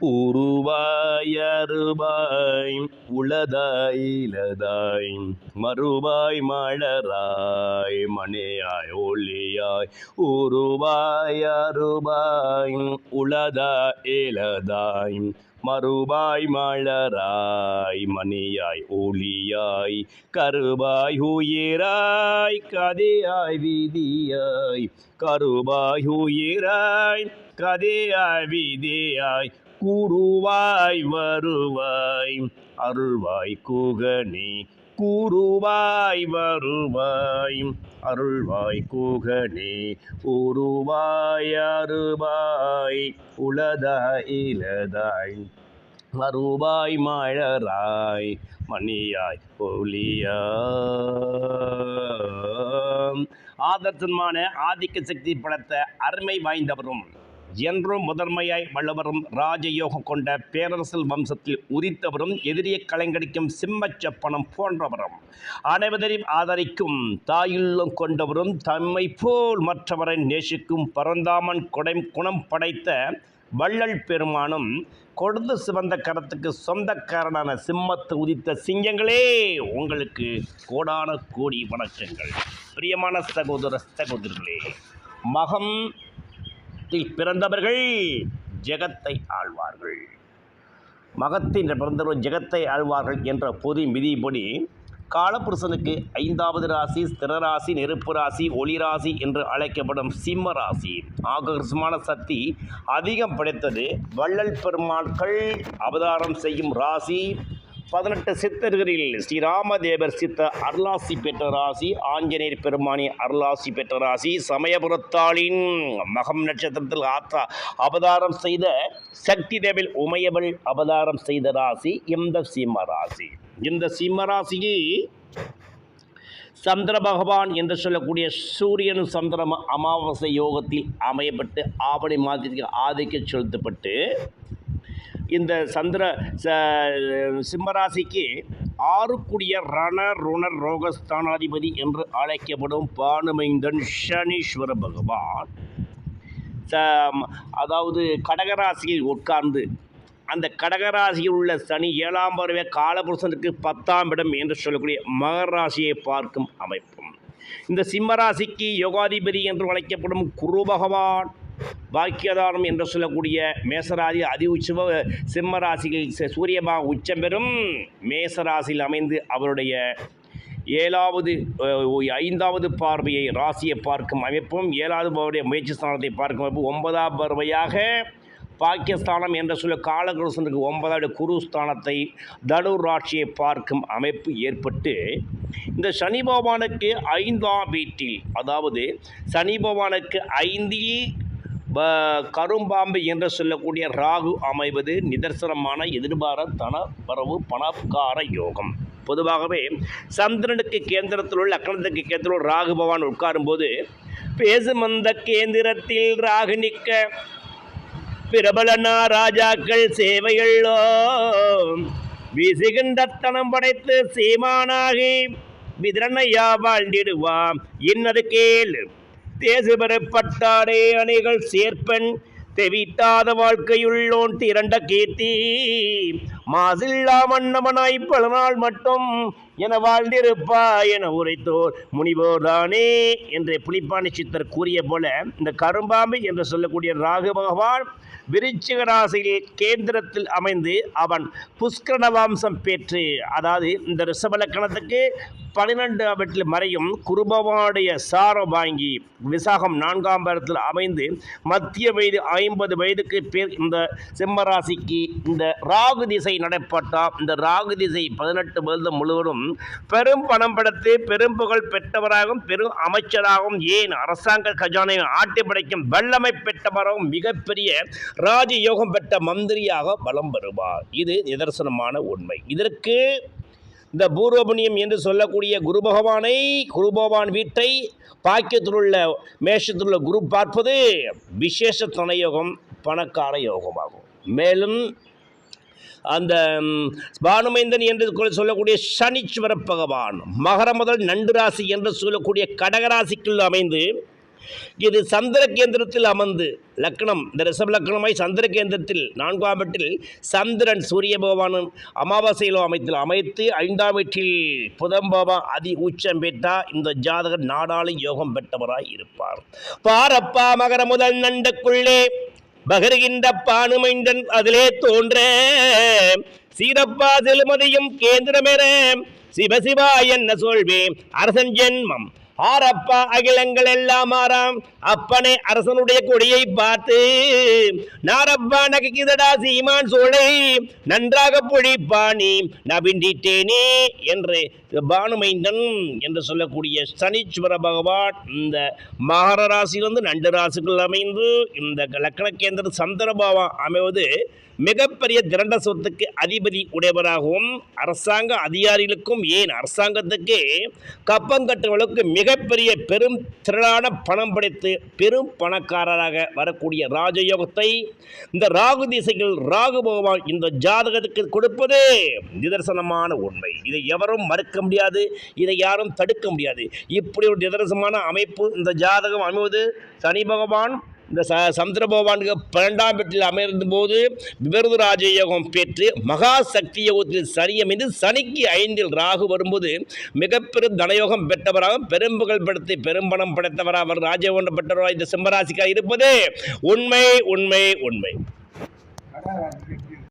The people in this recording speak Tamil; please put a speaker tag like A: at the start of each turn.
A: உருவாய் அருவாய் உளதாய் இலதாய் மறுவாய் மலராய் மணியாய் ஒளியாய். உருவாய் அருவாய் உளதாய் இலதாய் மறுபாய் மலராய் மணியாய் ஒளியாய். கருபாய் உயிராய் கதையாய் விதியாய். கருபாய் உயிராய் கதையாய் விதியாய். கூறுவாய் வருவாய். அருள்வாய் கூகனே கூறுவாய் வருவாய். அருள்வாய் கூகனே உருவாய் அருவாய் உளதாய் இலதாய் மறுவாய் மழராய் மணியாய் ஒளியாம். ஆதர்சமான ஆதிக்க சக்தி படத்த அருமை வாய்ந்தவரும். என்றும் முதன்மையாய் வல்லவரும் ராஜயோகம் கொண்ட பேரரசல் வம்சத்தில் உதித்தவரும் எதிரியை கலைங்கடிக்கும் சிம்மச் செப்பனம் போன்றவரும். அனைவரையும் ஆதரிக்கும் தாயுள்ளம் கொண்டவரும் தம்மை போல் மற்றவரை நேசிக்கும் பரந்தாமன் கொடை குணம் படைத்த வள்ளல் பெருமானும் கொடுத்து சிவந்த கரத்துக்கு சொந்தக்காரனான சிம்மத்தை உதித்த சிங்கங்களே உங்களுக்கு கோடான கோடி வணக்கங்கள். பிரியமான சகோதர சகோதரர்களே மகம் மகத்தில் பிறந்தவர்கள் ஜெகத்தை ஆழ்வார்கள் மகத்தின் பிறந்தவர்கள் ஜெகத்தை ஆழ்வார்கள் என்ற பொது விதிப்படி காலபுருஷனுக்கு ஐந்தாவது ராசி ஸ்திரராசி நெருப்பு ராசி ஒளி ராசி என்று அழைக்கப்படும் சிம்ம ராசி. ஆகர்ஷமான சக்தி அதிகம் படைத்தது வள்ளல் பெருமாட்கள் அவதாரம் செய்யும் ராசி. பதினெட்டு சித்தர்களில் ஸ்ரீராமதேவர் சித்த அருளாசி பெற்ற ராசி ஆஞ்சநேயர் பெருமானி அருளாசி பெற்ற ராசி சமயபுரத்தாளின் மகம் நட்சத்திரத்தில் ஆத்தா அவதாரம் செய்த சக்தி தேவில் உமையவள் அவதாரம் செய்த ராசி இந்த சிம்ம ராசி. இந்த சிம்ம ராசிக்கு சந்திர பகவான் என்று சொல்லக்கூடிய சூரியன் சந்திரம அமாவாசை யோகத்தில் அமையப்பட்டு ஆவணி மாதிரி ஆதிக்க செலுத்தப்பட்டு இந்த சந்திர ச- சிம்மராசிக்கு ஆறுக்குடிய ரண ருணர் ரோகஸ்தானாதிபதி என்று அழைக்கப்படும் பானுமைந்தன் சனீஸ்வர பகவான். அதாவது கடகராசியில் உட்கார்ந்து அந்த கடகராசியில் உள்ள சனி ஏழாம் பருவ காலபுருஷனுக்கு பத்தாம் இடம் என்று சொல்லக்கூடிய மகர ராசியை பார்க்கும் அமைப்பும் இந்த சிம்மராசிக்கு யோகாதிபதி என்று அழைக்கப்படும் குரு பகவான். பாக்கியதானம் என்று சொல்லக்கூடிய மேசராசி அதி உச்சவ சிம்ம ராசியில் ச- சூரியபா உச்சம் பெறும் மேசராசியில் அமைந்து அவருடைய ஏழாவது ஐந்தாவது பார்வையை ராசியை பார்க்கும் அமைப்பும் ஏழாவது பார்வைய முயற்சி ஸ்தானத்தை பார்க்கும் அமைப்பு ஒன்பதாம் பார்வையாக பாகிஸ்தானம் என்ற சொல்ல காலகிருஷ்ணனுக்கு ஒன்பதாவது குரு ஸ்தானத்தை தனுர் ராட்சியை பார்க்கும் அமைப்பு ஏற்பட்டு இந்த சனி பகவானுக்கு ஐந்தாம் வீட்டில் அதாவது சனி பகவானுக்கு ஐந்தில் கரும்பாம்பு என்று சொல்லக்கூடிய ராகு அமைவது நிதர்சனமான எதிர்பார தன வரவு பணக்கார யோகம். பொதுவாகவே சந்திரனுக்கு கேந்திரத்தில் உள்ள அக்கணத்துக்கு கேந்திரம் உள்ள ராகு பகவான் உட்காரும்போது பேசும் அந்த கேந்திரத்தில் ராகு நிற்க பிரபலனா ராஜாக்கள் சேவைகளோ விசிகண்டத்தனம் படைத்து சீமானாகி விதிரனையா வாழ்ந்திடுவாம். இன்னது கேள். தேசுபெறப்பட்டாரே அணிகள் சேர்ப்பன் தெவிட்டாத வாழ்க்கையுள்ளோன் திரண்ட கீர்த்தி. மாசில்லா மன்னவனாய் பல நாள் மட்டும் என வாழ்ந்திருப்பா என உரைத்தோர் முனிவோர்தானே என்று புலிப்பாணி சித்தர் கூறிய போல இந்த கரும்பாம்பு என்று சொல்லக்கூடிய ராகு பகவான் விருச்சிக ராசியில் கேந்திரத்தில் அமைந்து அவன் புஷ்கரண வம்சம் பெற்று அதாவது இந்த ரிஷபலக்கணத்துக்கு பன்னிரெண்டு அவற்றில் மறையும் குருபவானுடைய சாரம் வாங்கி விசாகம் நான்காம் பாரத்தில் அமைந்து மத்திய வயது ஐம்பது வயதுக்கு பேர் இந்த சிம்மராசிக்கு இந்த ராகு திசை நடைபெற்றால் இந்த ராகு திசை பதினெட்டு வருடம் முழுவதும் பெரும் பணம் படைத்து பெரும் புகழ் பெற்றவராகவும் பெரும் அமைச்சராகவும் ஏன் அரசாங்க கஜானை ஆட்டி படைக்கும் வல்லமை பெற்றவராகவும் மிகப்பெரிய ராஜயோகம் பெற்ற மந்திரியாக பலம் பெறுவார் இது நிதர்சனமான உண்மை. இதற்கு இந்த பூர்வபுண்ணியம் என்று சொல்லக்கூடிய குரு பகவானை குரு பகவான் வீட்டை பாக்கியத்தில் உள்ள மேஷத்தில் உள்ள குரு பார்ப்பது விசேஷ துணை யோகம் பணக்கார யோகமாகும். மேலும் அந்த பானுமைந்தன் என்று சொல்லக்கூடிய சனீஸ்வர பகவான் மகர முதல் நண்டு ராசி என்று சொல்லக்கூடிய கடகராசிக்குள் அமைந்து இது சந்திர கேந்திரத்தில் அமர்ந்து லக்னம் இந்த ரிஷப லக்னமாய் சந்திர கேந்திரத்தில் நான்காம் வீட்டில் சந்திரன் சூரிய பகவானும் அமாவாசையிலோ அமைத்தில் அமைத்து ஐந்தாம் வீட்டில் புதன் பகவான் அதி உச்சம் பெற்றால் இந்த ஜாதகர் நாடாளு யோகம் பெற்றவராய் இருப்பார். பாரப்பா மகர முதல் நண்டுக்குள்ளே பகருகின்ற பானுமைந்தன் அதிலே தோன்ற. சீரப்பா செலுமதியும் கேந்திரமென. சிவசிவா என்ன சொல்வே? அரசன் ஜென்மம். ஆரப்பா அகிலங்கள் எல்லாம் ஆறாம். அப்பனே அரசனுடைய கொடியை பார்த்து நாரப்பா நகைக்குதடா சீமான் சோழை நன்றாக பொழிப்பாணி நபிண்டிட்டேனே என்று பானுமைந்தன் என்று சொல்லக்கூடிய சனீஸ்வர பகவான் இந்த மகர ராசியிலிருந்து நண்டு ராசிக்குள் அமைந்து இந்த லக்கண கேந்திர சந்திரபாவம் அமைவது மிகப்பெரிய திரண்ட சொத்துக்கு அதிபதி உடையவராகவும் அரசாங்க அதிகாரிகளுக்கும் ஏன் அரசாங்கத்துக்கு கப்பங்கட்டுகளுக்கு மிகப்பெரிய பெரும் திரளான பணம் படைத்து பெரும் பணக்காரராக வரக்கூடிய ராஜயோகத்தை இந்த ராகு திசைகள் ராகு பகவான் இந்த ஜாதகத்துக்கு கொடுப்பது நிதர்சனமான உண்மை. இதை எவரும் மறுக்க முடியாது. இதை யாரும் தடுக்க முடியாது. இப்படி ஒரு நிதர்சனமான அமைப்பு இந்த ஜாதகம் அமைவது சனி பகவான் இந்த ச சந்திர பகவானுக்கு பன்னெண்டாம் வீட்டில் அமர்ந்த போது விபருது ராஜயோகம் பெற்று மகா சக்தி யோகத்தில் சரியமைந்து சனிக்கு ஐந்தில் ராகு வரும்போது மிகப்பெரும் தனயோகம் பெற்றவராக பெரும்புகழ் படுத்தி பெரும்பணம் படைத்தவராக அவர் ராஜயோகம் பெற்றவராக இந்த சிம்மராசிக்காக இருப்பது உண்மை உண்மை உண்மை.